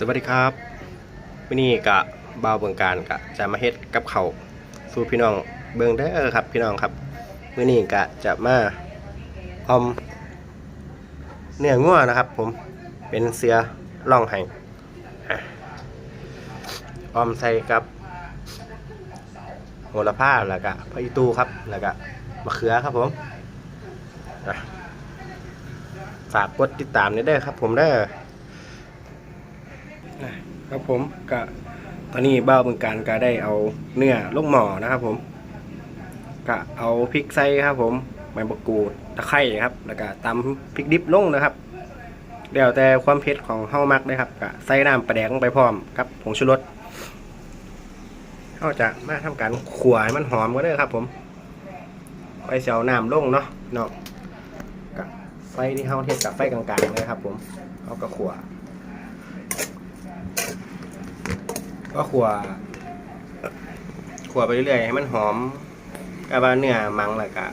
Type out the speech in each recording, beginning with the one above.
สวัสดีครับวันนี้กะบ่าวเบืองการกะจะมาเฮ็ดกับเขาสู่พี่น้องเบืองเด้เออครับ พี่น้องครับวันนี้กะจะมาอมเนื้องัวนะครับ ผมเป็นเสือล่องไห้อะอมใส่กับโหระพาแล้วก็พะอีตูครับแล้วก็มะเขือครับผมฝากกดติดตามนี่เด้อครับ ผมเด้อ ครับผมก็ตอนนี้บ้าวเมืองการก็ได้เอาเนื้อลูกหมอนะครับผมก็เอาพริกใส่ครับผมใบมะกรูดตะไคร้ครับ แล้วก็ตำพริกดิบลงนะครับเดี๋ยวแต่ความเผ็ดของเฮามักเลยครับก็ใส่น้ำปลาแดงไปพร้อมกับผงชูรสเฮาจะมาทำการขวให้มันหอมก็ได้ครับ ผมไปเสียวน้ำลงเนาะเนาะก็ไฟที่เฮาเทศกับไฟกลางๆเลยครับ ผมเฮาก็ขั่ว ก็ขัวขัวไปเรื่อยๆให้มันหอมกะว่าเนื้อมังแล้วก็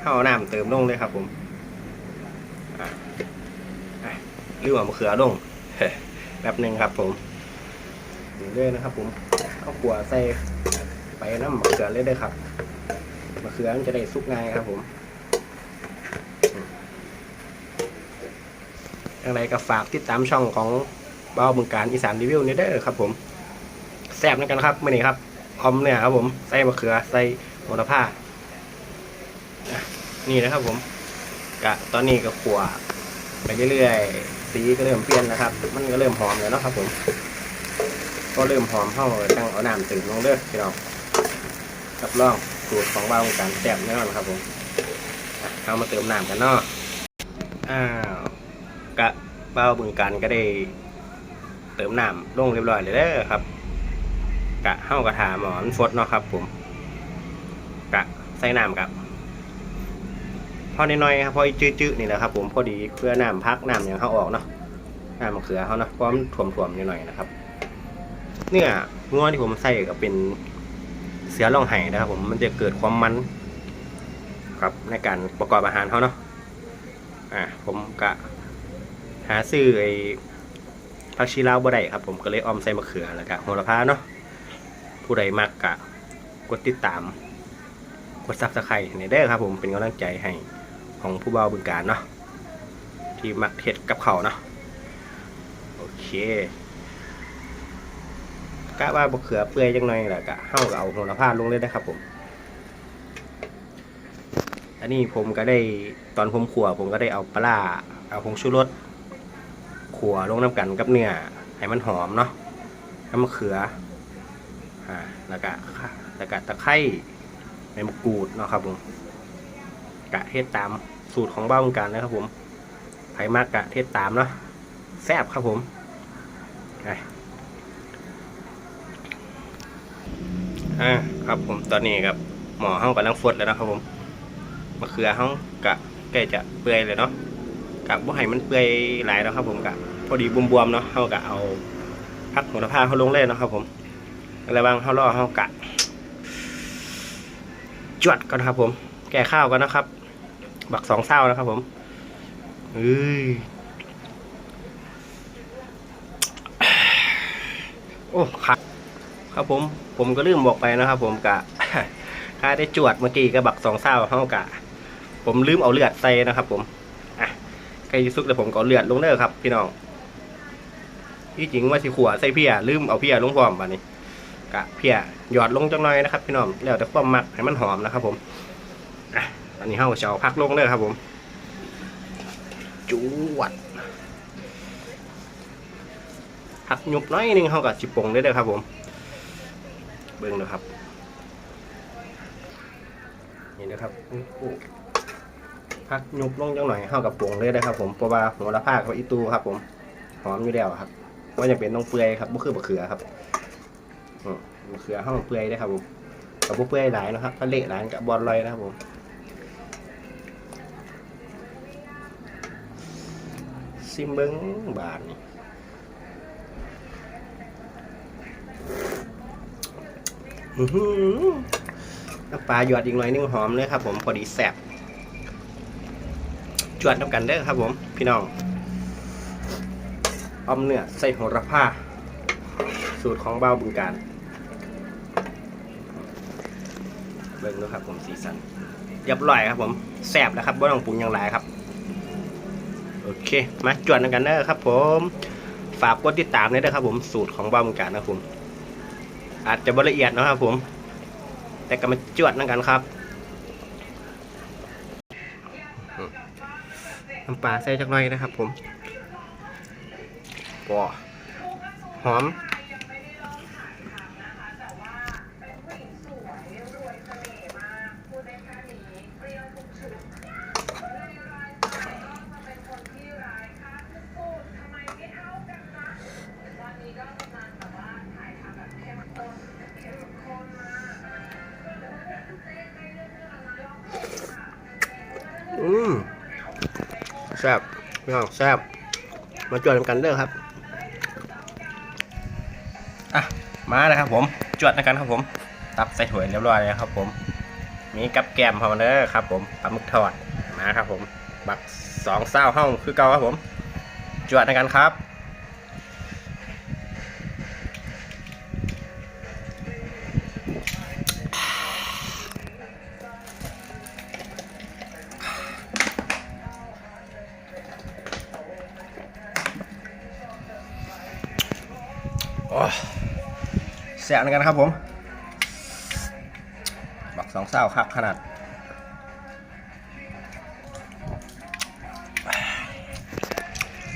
เข้าน้ำเติมลงเลยครับผมอะอะหรือว่ามะเขือลงแป๊บหนึ่งครับผมเรื่อยๆนะครับ ผมเอาขัวใส่ไปน้ำมะเขือเลยเลยครับมะเขือมันจะได้สุกง่ายครับผมอย่างไรก็ฝากติดตามช่องของเบ้าบึงการอีสานรีวิวนี่เด้อครับผม แซ่บเหมือนกันครับมื่อนี้ครับออมเนี่ยครับผมใส่มะเขือใส่โหระพานี่นะครับผมกะตอนนี้ก็ขัวไปเรื่อยๆสีก็เริ่มเปลี่ยนนะครับ มันก็เริ่มหอมแล้วนะครับ ผม ก็เริ่มหอมเข้าตั้งเอาน้ำตื่นลงเด้อพี่น้องรับรองสูตรของเบ้าบึงการแซ่บแน่นอนครับผมเอามาเติมน้ำกันเนาะอ้าวกะเบ้าบึงการก็ได้เติมน้ำลงเรียบร้อยเลยเด้อครับ กะเฮ้ากระถาหมอนฟดเนาะครับ ผมกะใส่น้ำกับพอน้อยๆครับพอจื้อๆนี่แหละครับ ผมพอดีเพื่อน้ำพักน้ำอย่างเขาออกเนาะน้ำมะเขือเขาเนาะเพราะมันถ่วมๆนิดหน่อยนะครับเนื้องัวที่ผมใส่ก็เป็นเสือล่องไห้นะครับ ผมมันจะเกิดความมันครับในการประกอบอาหารเขาเนาะอ่าผมกะหาซื้อไอ้ผักชีลาวบ่ได้ครับ ผมก็เลยออมใส่มะเขือแล้วก็โหระพาเนาะ ผู้ใดมักกะ กดติดตาม กดซับสไครต์ในเด้อครับผมเป็นกำลังใจให้ของผู้เบาบึงการเนาะที่มักเฮ็ดกับเขาเนาะโอเคกะว่าบะเขือเปื่อยจังหน่อยแหละกะเฮาก็เอาโหระพาลงเลยนะครับผม อันนี้ผมก็ได้ตอนผมขัวผมก็ได้เอาปลาร้าเอาผงชูรสขัวลงน้ำกันกับเนื้อให้มันหอมเนาะน้ำมะเขือ อ่าแล้วก็แล้วก็ตะไคร้ใบมะกรูดเนาะครับผมกะเทศตามสูตรของบ้านกันนะครับ ผมไผ่มากกะเทศตามเนาะแซ่บครับผมอ่าครับผมตอนนี้ครับหมอห้องกำลังฟดแล้วนะครับผมมะเขือห้องกะใกล้จะเปื่อยเลยเนาะกับว่าให้มันเปื่อยหลายแล้วครับ ผมกะพอดีบวมๆเนาะเขากะเอาพักโหระพาเขาลงเลยเนะครับผม อะไรบางเขาล่อเขากะจวดก่อนครับ ผม แก่ข้าวกันนะครับ บักสองเศร้านะครับผมเอ้ยโอ้ครับครับผม ผมก็ลืมบอกไปนะครับ ผมกะค่าได้จวดเมื่อกี้กับบักสองเศร้าเขากะ ผมลืมเอาเลือดใส่นะครับ ผมใครซุกแต่ผมก็เลือดลงเด้อครับ พี่น้องที่จริงว่าสิขวใส่เพียลืมเอาเพียลงพร้อมบัดนี้ กะเพียหยอดลงจังหน่อยนะครับพี่น้องแล้วแต่ความมักให้มันหอมนะครับผมอะตอนนี้เฮาจะเอาพักลงเด้อครับผมจวดพักยุบน้อยนึงเฮากับจิปงได้เด้อครับผมเบิ่งนะครับนี่นะครับโอ้โหพักยุบลงจังหน่อยเข้ากับปรุงเลยนะครับผมเพราะว่าหัวละผ้ากับอีตูครับผมหอมอยู่แล้วครับว่าจะเป็นต้องเปื่อยครับก็คือมะเขือครับ เขือห้องเปื่อยได้ครับผมกับบุเปื่อยหลายนะครับถ้าเละหลายกับบอลลอยนะครับผมซิมเบิ้งบาทนี่อื้อหือน้ำปลาหยอดอีกหน่อยนึงหอมเลยครับผมพอดีแซ่บจวดน้ำกันเด้อครับผมพี่น้องอมเนื้อใส่โหระพาสูตรของเบ้าบึงการเบิ่งดูครับผมสีสันเรียบร้อยครับผมแซ่บแล้วครับไม่ต้องปรุงอย่างไรครับ โอเค มาจวดกันเด้อครับ ผม ฝากกดติดตามด้วยนะครับ ผมสูตรของเบาบึงการนะครับผม อาจจะบละเอียดนะครับ ผม แต่ก็มาจวดหนักันครับน้ำปลาใส่จักหน่อยนะครับ ผมว้าหอม ซ่บพี่น้องแซ่บมาจวดกันเด้อครับอะมาเลยครับผมจวดกันครับผม ตับใส่ถ้วยเรียบร้อยเลยครับ ผมมีกับแกมพอมาเด้อครับ ผมปลาหมึกทอดมาครับ ผม บักสองเศร้าห้องคือเก่าครับผม จวดกันครับ แสบเหมือนกันครับผม บักสองเศร้าคักขนาด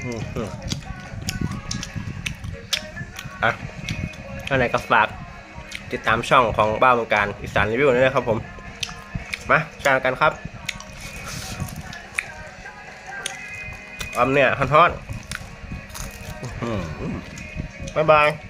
อืมอืมอะท่าไหนก็ฝากติดตามช่องของบ้าเมืองการอีสานรีวิวด้วยนะครับผม มาจานกันครับออมเนี่ยฮอนๆอื้อหือบ๊ายบาย